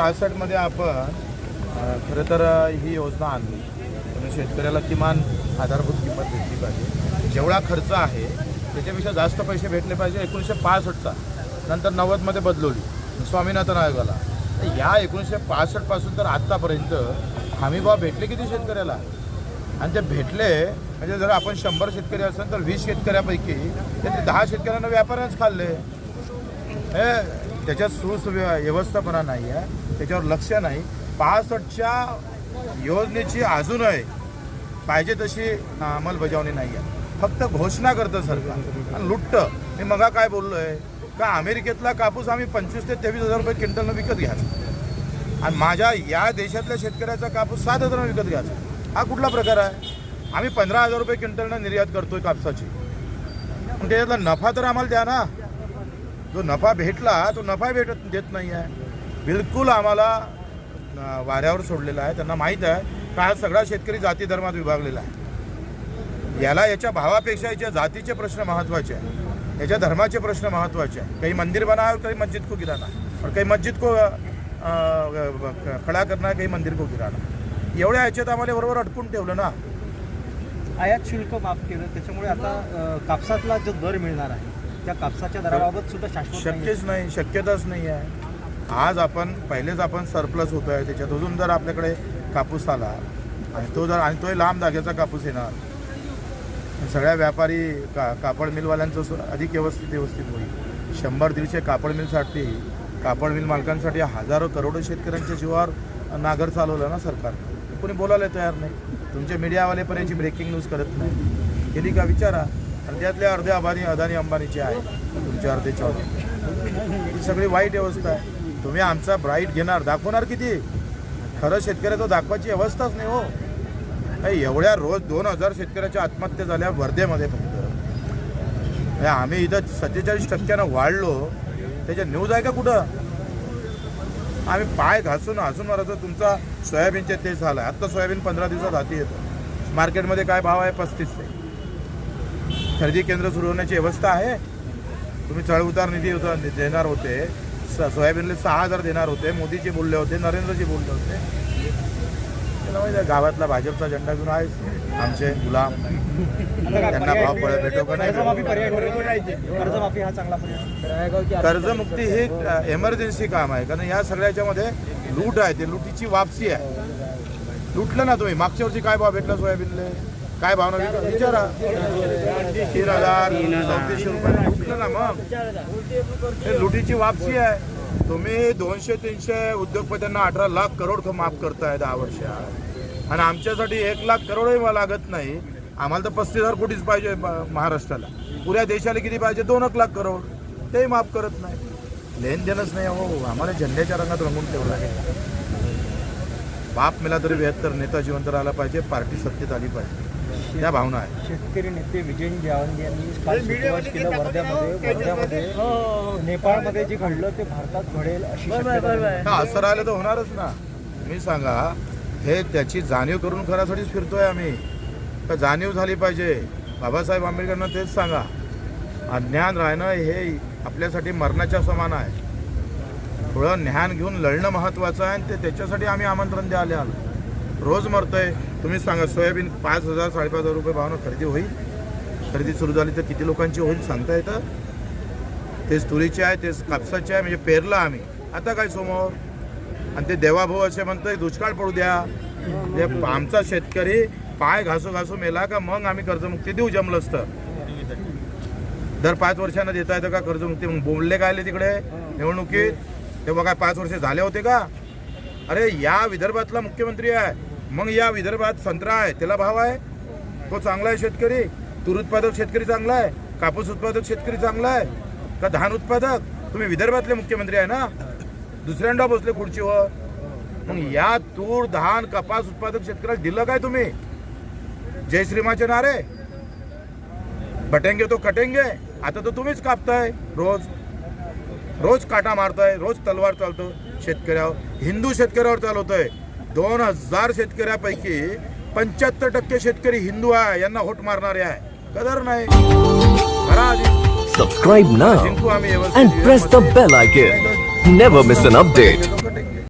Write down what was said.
पासष्टमध्ये आपण खरं तर ही योजना आणली. म्हणजे शेतकऱ्याला किमान आधारभूत किंमत भेटली पाहिजे. जेवढा खर्च आहे त्याच्यापेक्षा जास्त पैसे भेटले पाहिजे एकोणीसशे पासष्टचा. नंतर नव्वदमध्ये बदलवली स्वामीनाथन आयोगाला. तर या एकोणीसशे पासष्टपासून तर आत्तापर्यंत हमीभाव भेटले किती शेतकऱ्याला? आणि ते भेटले म्हणजे जर आपण शंभर शेतकरी असेल तर वीस शेतकऱ्यापैकी त्यातले दहा शेतकऱ्यांना व्यापाऱ्यानेच खाल्ले. हे त्याच्यात सुसुव्य व्यवस्थापना नाही आहे. त्याच्यावर लक्ष नाही. पासष्टच्या योजनेची अजूनही पाहिजे तशी अंमलबजावणी नाही आहे. फक्त घोषणा करतं सरकार. आणि लुटतं. मी मगा काय बोललो आहे का अमेरिकेतला कापूस आम्ही पंचवीस ते तेवीस हजार रुपये क्विंटलनं विकत घ्यायचो आणि माझ्या या देशातल्या शेतकऱ्याचा कापूस सात हजारानं विकत घ्यायचा हा कुठला प्रकार आहे? आम्ही पंधरा हजार रुपये क्विंटलनं निर्यात करतोय कापसाची. पण त्याच्यातला नफा तर आम्हाला द्या ना. जो नफा भेटला तो नफा भेटत देत नाही आहे बिलकुल आम्हाला वाऱ्यावर सोडलेला आहे. त्यांना माहीत आहे का हा सगळा शेतकरी जाती धर्मात विभागलेला आहे. याला याच्या भावापेक्षा याच्या जातीचे प्रश्न महत्त्वाचे आहे. याच्या धर्माचे प्रश्न महत्त्वाचे आहे. काही मंदिर बना काही मस्जिद को गिराना और काही मस्जिद को खडा करणार काही मंदिर को गिराना एवढ्या याच्यात आम्हाला बरोबर अटकून ठेवलं ना. आयात शुल्क माफ केलं. त्याच्यामुळे आता कापसातला जो दर मिळणार आहे त्या कापसाच्या दराबाबत सुद्धा शाश्वत शक्यच नाही शक्यताच नाही आहे आज आपण पहिलेच आपण सरप्लस होतो आहे त्याच्यात अजून जर आपल्याकडे कापूस आला आणि तो जर आणि तोही लांब धाग्याचा कापूस येणार सगळ्या व्यापारी का कापड मिलवाल्यांचं अधिक व्यवस्थित व्यवस्थित होईल. शंभर दीडशे कापड मिलसाठी कापड मिल मालकांसाठी हजारो करोडो शेतकऱ्यांच्या जीवावर नागर चालवलं ना सरकार. कोणी बोलायला तयार नाही. तुमचे मीडियावाले पण याची ब्रेकिंग न्यूज करत नाही. गेली का? विचारा. अर्ध्यातले अर्धे अबानी अदानी अंबानीचे आहे तुमच्या अर्धेच्या ही सगळी वाईट व्यवस्था आहे. तुम्ही आमचा ब्राईट घेणार. दाखवणार किती? खरं शेतकऱ्याचं दाखवायची अवस्थाच नाही हो. नाही, एवढ्या रोज दोन हजार शेतकऱ्याच्या आत्महत्या झाल्या वर्धेमध्ये फक्त. आम्ही इथं सत्तेचाळीस टक्क्यानं वाढलो. त्याच्या न्यूज आहे का कुठं? आम्ही पाय घासून हसून मारायचो तुमचा सोयाबीनचे तेच झालं. आत्ता सोयाबीन पंधरा दिवसात हाती येतं. मार्केटमध्ये काय भाव आहे? पस्तीस ते. खरेदी केंद्र सुरू होण्याची व्यवस्था आहे. तुम्ही चढ उतार निधी देणार होते. स- सोयाबीनला सहा हजार देणार होते. मोदीजी बोलले होते नरेंद्रजी बोलले होते. गावातला भाजपचा झेंडा घेऊन आहे. आमचे गुलाम. त्यांना भाव पड- भेटो का नाही? हा कर्जमुक्ती ही एमर्जन्सी काम आहे. कारण या सगळ्याच्यामध्ये लूट आहे. ते लुटीची वापसी आहे. लुटलं ना तुम्ही. मागच्या वर्षी काय भाव भेटला सोयाबीनले? काय भाव ना विचारा. तीन हजार. चौतीसशे रुपये लुटलं ना मग? हे लुटीची वापसी आहे. तुम्ही दोनशे तीनशे उद्योगपत्यांना अठरा लाख करोड माफ करताय दहा वर्षात. आणि आमच्यासाठी एक लाख करोडही लागत नाही. आम्हाला तर पस्तीस हजार कोटीच पाहिजे महाराष्ट्राला. पुऱ्या देशाला किती पाहिजे? दोन एक लाख करोड. तेही माफ करत नाही. लेन देणच नाही हो. आम्हाला झेंड्याच्या रंगात रंगून ठेवला आहे बाप मिला तरी बेहत्तर नेता जिवंत राहिला पाहिजे. पार्टी सत्तेत आली पाहिजे. त्या भावना आहे शेतकरी नेते विजय जावंगे यांनी काल सुरुवात केलं वर्ध्यामध्ये. वर्ध्यामध्ये नेपाळमध्ये जे घडलं ते भारतात घडेल अशी शक्यता. हा असं राहिलं तर होणारच ना. मी सांगा हे त्याची जाणीव करून खऱ्यासाठीच फिरतोय आम्ही. तर जाणीव झाली पाहिजे. बाबासाहेब आंबेडकरांना तेच सांगा. अज्ञान राहणं हे आपल्यासाठी मरणाच्या समान आहे. थोडं ज्ञान घेऊन लढणं महत्त्वाचं आहे आणि ते त्याच्यासाठी आम्ही आमंत्रण द्यायला आलो. रोज मरतोय. तुम्ही सांगा सोयाबीन पाच हजार साडेपाच हजार रुपये भावानं खरेदी होईल. खरेदी सुरू झाली तर किती लोकांची होईल सांगता येतं? तेच तुरीचे आहे तेच कापसाचे आहे म्हणजे पेरलं आम्ही. आता काय समोर आणि ते देवाभाऊ असे म्हणतोय दुष्काळ पडू द्या. आमचा शेतकरी पाय घासू घासू मेला का मग आम्ही कर्जमुक्ती देऊ जमलं असतं दर पाच वर्षांना देता येतं का कर्जमुक्ती? मग बोलले काय आले तिकडे निवडणुकीत? तेव्हा काय पाच वर्ष झाले होते का? अरे या विदर्भातला मुख्यमंत्री आहे. मग या विदर्भात संत्रा आहे त्याला भाव आहे? तो चांगला आहे शेतकरी. तूर उत्पादक शेतकरी चांगला आहे कापूस उत्पादक शेतकरी चांगला आहे. का धान उत्पादक? तुम्ही विदर्भातले मुख्यमंत्री आहे ना? दुसऱ्यांदा बसले खुर्चीवर. मग या तूर धान कपास उत्पादक शेतकऱ्याला दिलं काय तुम्ही? जय श्रीमाचे नारे. बटेंगे तो कटेंगे. आता तर तुम्हीच कापताय रोज. रोज काटा मारताय रोज तलवार चालतो. शेतकऱ्यावर हिंदू शेतकऱ्यावर चालवतोय. दोन हजार शेतकऱ्यापैकी पंच्याहत्तर टक्के शेतकरी हिंदू आहे यांना होट मारणारे आहे. कदर नाही. Subscribe now जिंकू आम्ही and press the bell icon.